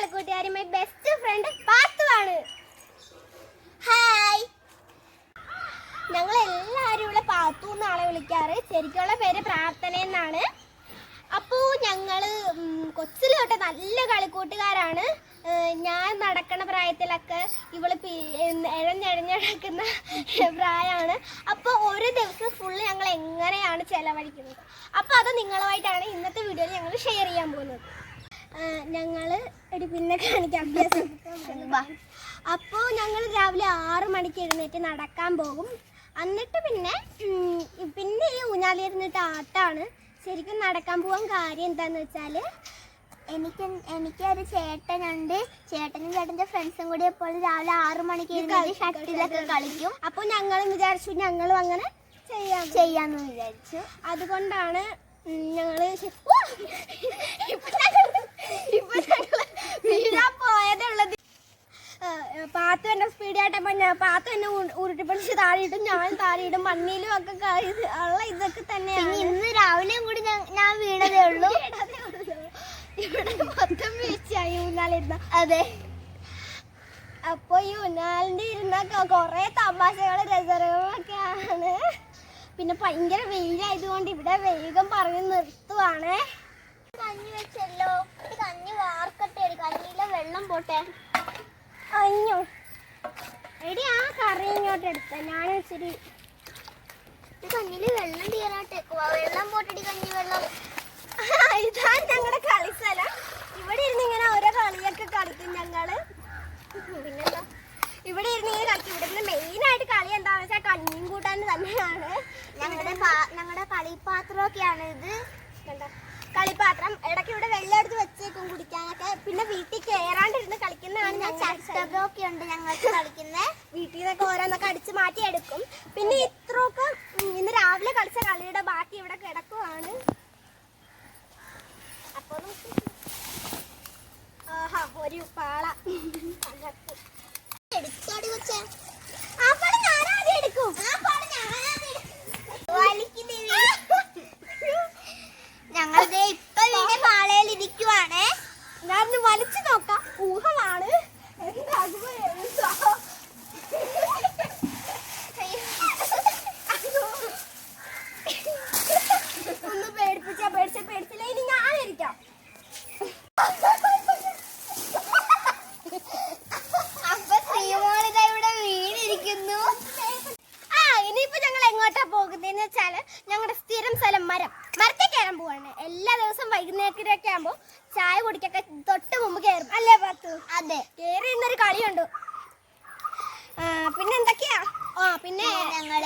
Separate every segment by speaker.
Speaker 1: കളിക്കൂട്ടുകാരി my best friend പാത്തുവാണ്. Hi ഞങ്ങൾ എല്ലാവരും ഇവിടെ പാത്തു എന്നാണ് വിളിക്കാറ്. ശരിക്കുള്ള പേര് പ്രാർത്ഥന എന്നാണ്. അപ്പോൾ ഞങ്ങൾ കൊച്ചിൽ തൊട്ട് നല്ല കളിക്കൂട്ടുകാരാണ്. ഞാൻ നടക്കണ പ്രായത്തിലൊക്കെ ഇവൾ നടക്കുന്ന പ്രായമാണ്. അപ്പോൾ ഒരു ദിവസം ഫുള്ള് ഞങ്ങൾ എങ്ങനെയാണ് ചെലവഴിക്കുന്നത്? അപ്പോൾ അത് നിങ്ങളുമായിട്ടാണ് ഇന്നത്തെ വീഡിയോയിൽ ഞങ്ങൾ ഷെയർ ചെയ്യാൻ പോകുന്നത്. ഞങ്ങൾ ഒരു പിന്നെ കാണിക്കാം. അഭ്യാസം അപ്പോൾ ഞങ്ങൾ രാവിലെ ആറ് മണിക്ക് എഴുന്നേറ്റ് നടക്കാൻ പോകും. എന്നിട്ട് പിന്നെ പിന്നെ ഈ ഊഞ്ഞാലിരുന്നിട്ട് ആട്ടാണ്. ശരിക്കും നടക്കാൻ പോകാൻ കാര്യം എന്താന്ന് വെച്ചാൽ
Speaker 2: എനിക്ക് എനിക്ക് ഒരു ചേട്ടനുണ്ട്. ചേട്ടനും ചേട്ടന്റെ ഫ്രണ്ട്സും കൂടി ഇപ്പോൾ രാവിലെ ആറു മണിക്ക് ഷട്ടിലൊക്കെ കളിക്കും.
Speaker 1: അപ്പോൾ ഞങ്ങളും വിചാരിച്ചു ഞങ്ങളും അങ്ങനെ ചെയ്യാം.
Speaker 2: ചെയ്യാന്ന് വിചാരിച്ചു.
Speaker 1: അതുകൊണ്ടാണ് ഞങ്ങൾ ഇപ്പൊ ഞങ്ങൾ ഇപ്പൊ ഞങ്ങൾ വീഴാൻ പോയതുള്ളത് സ്പീഡായിട്ടപ്പോൾ ഞാൻ പാത്ത എന്നെ ഉരുട്ടി ഉരുട്ടിപ്പിടിച്ച് താഴെയിട്ടും ഞാൻ താഴെയിടും മണ്ണിലും ഒക്കെ ഉള്ള ഇതൊക്കെ തന്നെയാണ്.
Speaker 2: ഇന്ന് രാവിലെയും കൂടി ഞാൻ- വീണതേ ഉള്ളൂ.
Speaker 1: ഇവിടെ മൊത്തം വീഴ്ചയായി ഊഞ്ഞാലിരുന്ന.
Speaker 2: അതെ.
Speaker 1: അപ്പൊ ഈ ഊഞ്ഞാലിന്റെ ഇരുന്ന കൊറേ തമാശകൾ രസകളൊക്കെ ആണ്. പിന്നെ ഭയങ്കര വെയിലായതുകൊണ്ട് ഇവിടെ വേഗം പറഞ്ഞ് നിർത്തുവാണേ.
Speaker 2: കഞ്ഞി വെച്ചല്ലോ. കഞ്ഞി വാർക്കട്ടെ കഞ്ഞിയിലെ വെള്ളം പോട്ടെ.
Speaker 1: അയ്യോ. ആ കറി ഇങ്ങോട്ട് എടുത്ത. ഞാൻ ഇച്ചിരി
Speaker 2: ഈ കഞ്ഞിയിൽ വെള്ളം തീരാട്ടേക്കുവാ വെള്ളം പോട്ടടി കഞ്ഞി വെള്ളം.
Speaker 1: ഇതാ ഞങ്ങളുടെ കളിസ്ഥലം ഇവിടെ ഇരുന്ന് ഇങ്ങനെ ഓരോ കളിയൊക്കെ കളിക്കും ഞങ്ങൾ. പിന്നെന്താ? ഇവിടെ ഇരുന്ന് ഇങ്ങനെ കളിക്കും. ഇവിടെ മെയിൻ ആയിട്ട് കളി എന്താണെന്ന് വെച്ചാൽ കഞ്ഞിയും കൂട്ടാൻ തന്നെയാണ്.
Speaker 2: ഞങ്ങളുടെ ഞങ്ങളുടെ കളിപ്പാത്രമൊക്കെയാണ് ഇത്.
Speaker 1: കണ്ടോ? കളിപ്പാത്രം. ഇടയ്ക്ക് ഇവിടെ വെള്ളം എടുത്ത് വെച്ചേക്കും കുടിക്കാനൊക്കെ. പിന്നെ വീട്ടിൽ കയറാണ്ടിരുന്ന്
Speaker 2: ചട്ടകമൊക്കെ ഉണ്ട്
Speaker 1: വീട്ടിൽ ഓരോന്നൊക്കെ അടിച്ച് മാറ്റി എടുക്കും. പിന്നെ ഇത്രയൊക്കെ ഇന്ന് രാവിലെ കളിച്ച കളിയുടെ ബാക്കി ഇവിടെ കിടക്കുവാണ്. അപ്പൊ നമുക്ക് ആഹാ ഒരു പാള.
Speaker 2: അതെ.
Speaker 1: കേറി ഇന്നൊരു കളിയുണ്ട്. പിന്നെ എന്തൊക്കെയാ? ആ പിന്നെ
Speaker 2: ഞങ്ങൾ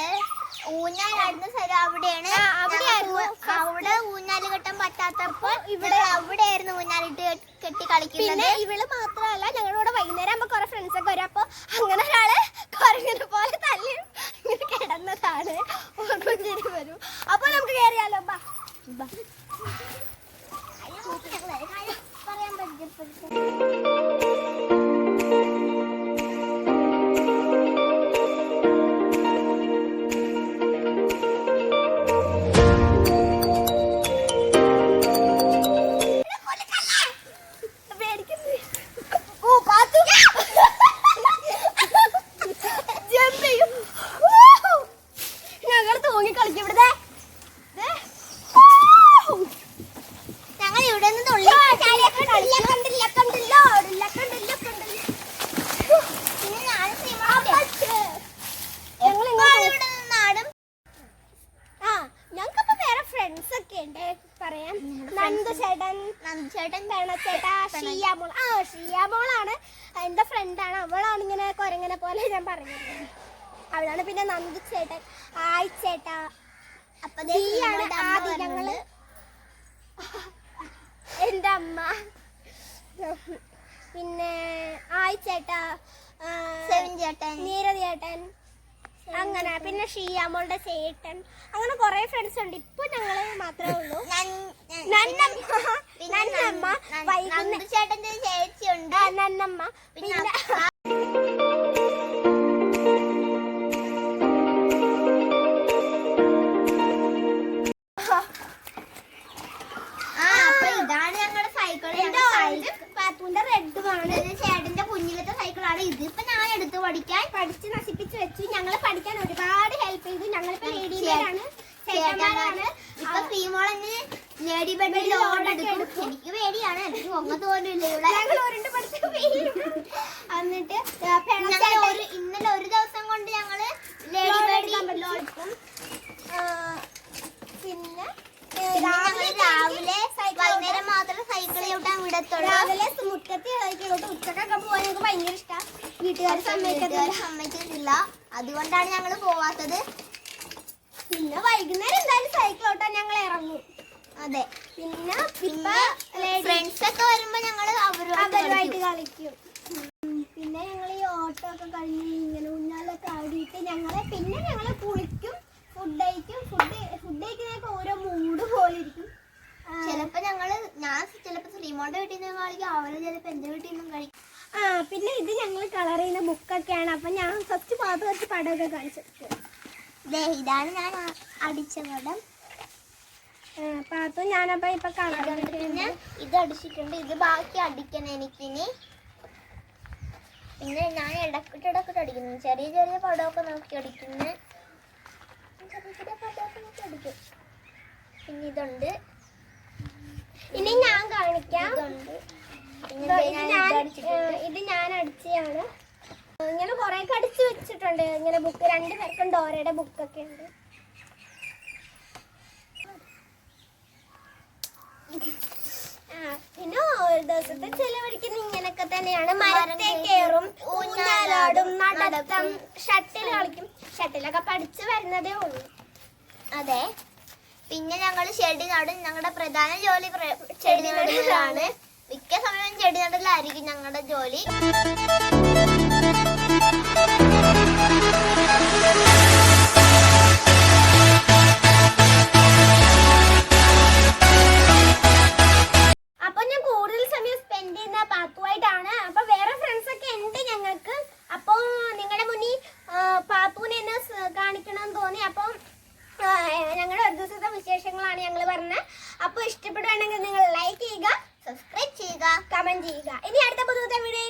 Speaker 2: ഊഞ്ഞാലാടുന്ന സ്ഥലം അവിടെയാണ്. അവിടെ ഊഞ്ഞാൽ കെട്ടാൻ പറ്റാത്തപ്പോ ഇവിടെ അവിടെയായിരുന്നു ഊഞ്ഞാലിട്ട് കെട്ടി കളിക്കുന്നത്.
Speaker 1: ഇവൾ മാത്രമല്ല ഷിയാമോൾ ആ ഷിയാമോളാണ് എന്റെ ഫ്രണ്ടാണ് അവളാണ് ഇങ്ങനെ കൊരങ്ങനെ പോലെ ഞാൻ പറഞ്ഞത്. അവളാണ് പിന്നെ നന്ദി ചേട്ടൻ ആയി ചേട്ട.
Speaker 2: അപ്പൊ
Speaker 1: ആദ്യം ഞങ്ങൾ എന്റെ അമ്മ. പിന്നെ ആയി ചേട്ട
Speaker 2: ചേട്ടൻ.
Speaker 1: നീരജ് ചേട്ടൻ. അങ്ങനെ പിന്നെ ഷിയാമോളുടെ ചേട്ടൻ. അങ്ങനെ കുറെ ഫ്രണ്ട്സ് ഉണ്ട്. ഇപ്പൊ ഞങ്ങൾ മാത്രമേ ഉള്ളൂ. നന്നമ്മ നന്നമ്മ വൈകുന്നേരം
Speaker 2: നന്ദിച്ചേട്ടന്റെ ചേച്ചിയുണ്ട്
Speaker 1: നന്നമ്മ.
Speaker 2: പിന്നെ ഇതാണ് ഞങ്ങളുടെ സൈക്കിൾ ഞങ്ങൾ
Speaker 1: പാത്തുവിന്റെ റെഡുമാണ്.
Speaker 2: ചേട്ടന്റെ കുഞ്ഞിലത്തെ സൈക്കിളാണ് ഇത് ഇപ്പൊ ഞാൻ എടുത്ത് പഠിക്കാൻ
Speaker 1: പഠിച്ച് നശിപ്പിച്ച് വെച്ചു. ഞങ്ങളെ പഠിക്കാൻ ഒരുപാട് ഹെൽപ്പ് ചെയ്തു. ഞങ്ങളിപ്പോ ലേഡീസിലാണ് ചേട്ടന്മാരാണ്.
Speaker 2: ഇപ്പൊ ശ്രീമോളന് എനിക്ക് പേടിയാണ്. എനിക്ക് പോലും ഇല്ല ഇവിടെ.
Speaker 1: പഠിച്ച എന്നിട്ട്
Speaker 2: ഞങ്ങൾ ഒരു ഇന്നലെ ഒരു ദിവസം കൊണ്ട് ഞങ്ങൾ ലേഡി
Speaker 1: പിന്നെ
Speaker 2: രാവിലെ വൈകുന്നേരം മാത്രം സൈക്കിൾ ചവിട്ടാൻ വിടത്തുള്ളൂ.
Speaker 1: രാവിലെ മുറ്റത്ത് സൈക്കിളോട്ട് ഉച്ചക്കൊക്കെ പോകാൻ ഞങ്ങൾക്ക് ഭയങ്കര ഇഷ്ടമാണ് വീട്ടുകാർ സമ്മതിക്കത്തില്ല.
Speaker 2: അതുകൊണ്ടാണ് ഞങ്ങൾ പോവാത്തത്.
Speaker 1: പിന്നെ വൈകുന്നേരം എന്തായാലും സൈക്കിൾ ഓട്ടാൻ ഞങ്ങൾ ഇറങ്ങും.
Speaker 2: അതെ.
Speaker 1: പിന്നെ
Speaker 2: പിന്നെ ഫ്രണ്ട്സ് ഒക്കെ വരുമ്പോ ഞങ്ങൾ
Speaker 1: അവരുമായിട്ട് കളിക്കും. പിന്നെ ഞങ്ങൾ ഈ ഓട്ടോ ഒക്കെ കഴിഞ്ഞ് ഇങ്ങനെ ഊഞ്ഞാലൊക്കെ ആടിയിട്ട് ഞങ്ങളെ പിന്നെ ഞങ്ങൾ കുളിക്കും ഫുഡ് കഴിക്കും. ഫുഡ് ഫുഡ് കഴിക്കുന്നതൊക്കെ ഓരോ മൂഡ് പോലെ ഇരിക്കും.
Speaker 2: ചിലപ്പോ ഞങ്ങൾ ഞാൻ ചിലപ്പോ ശ്രീമോളുടെ വീട്ടിൽ നിന്ന് കളിക്കും അവർ ചിലപ്പോ എന്റെ വീട്ടിൽ നിന്നും കളിക്കും.
Speaker 1: ആ പിന്നെ ഇത് ഞങ്ങൾ കളർ ചെയ്യുന്ന ബുക്കൊക്കെയാണ് അപ്പൊ ഞാൻ ഫസ്റ്റ് പാത്ത് കുറച്ച് പടമൊക്കെ കാണിച്ചു
Speaker 2: ഇതാണ് ഞാൻ അടിച്ച പടം.
Speaker 1: പാത്തു ഞാനപ്പോൾ ഇപ്പൊ
Speaker 2: പിന്നെ ഇത് അടിച്ചിട്ടുണ്ട്. ഇത് ബാക്കി അടിക്കണം എനിക്കിനി. പിന്നെ ഞാൻ ഇടക്കിട്ട് ഇടക്കിട്ട് അടിക്കുന്നു. ചെറിയ ചെറിയ പടമൊക്കെ നോക്കി അടിക്കുന്നു. ചെറിയ ചെറിയ പടമൊക്കെ നോക്കി അടിക്കും. പിന്നെ ഇതുണ്ട്.
Speaker 1: ഇനി ഞാൻ കാണിക്കാം.
Speaker 2: ഇതുണ്ട്.
Speaker 1: ഇത്
Speaker 2: ഞാൻ
Speaker 1: അടിച്ചതാണ്. ഇങ്ങനെ കുറെ അടിച്ചു വെച്ചിട്ടുണ്ട്. ഇങ്ങനെ ബുക്ക് രണ്ട് പേർക്കും ഡോറയുടെ ബുക്കൊക്കെ ഉണ്ട്. പിന്നെ ഒരു ദിവസത്തെ ചെലവഴിക്കുന്ന ഇങ്ങനൊക്കെ തന്നെയാണ്. മരത്തെ കയറും ഊഞ്ഞാലാടും നടത്തം ഷട്ടിൽ കളിക്കും. ഷട്ടിലൊക്കെ പഠിച്ചു വരുന്നതേ ഉള്ളൂ.
Speaker 2: അതെ. പിന്നെ ഞങ്ങൾ ചെടി നടും ഞങ്ങളുടെ പ്രധാന ജോലി ചെടി നടലാണ് മിക്ക സമയവും ചെടി നടലായിരിക്കും ഞങ്ങളുടെ ജോലി.
Speaker 1: വിശേഷങ്ങളാണ് ഞങ്ങൾ പറഞ്ഞത്. അപ്പോൾ ഇഷ്ടപ്പെടുകയാണെങ്കിൽ നിങ്ങൾ ലൈക്ക് ചെയ്യുക
Speaker 2: സബ്സ്ക്രൈബ് ചെയ്യുക
Speaker 1: കമന്റ് ചെയ്യുക. ഇനി അടുത്ത പുതുത്തെ വീഡിയോ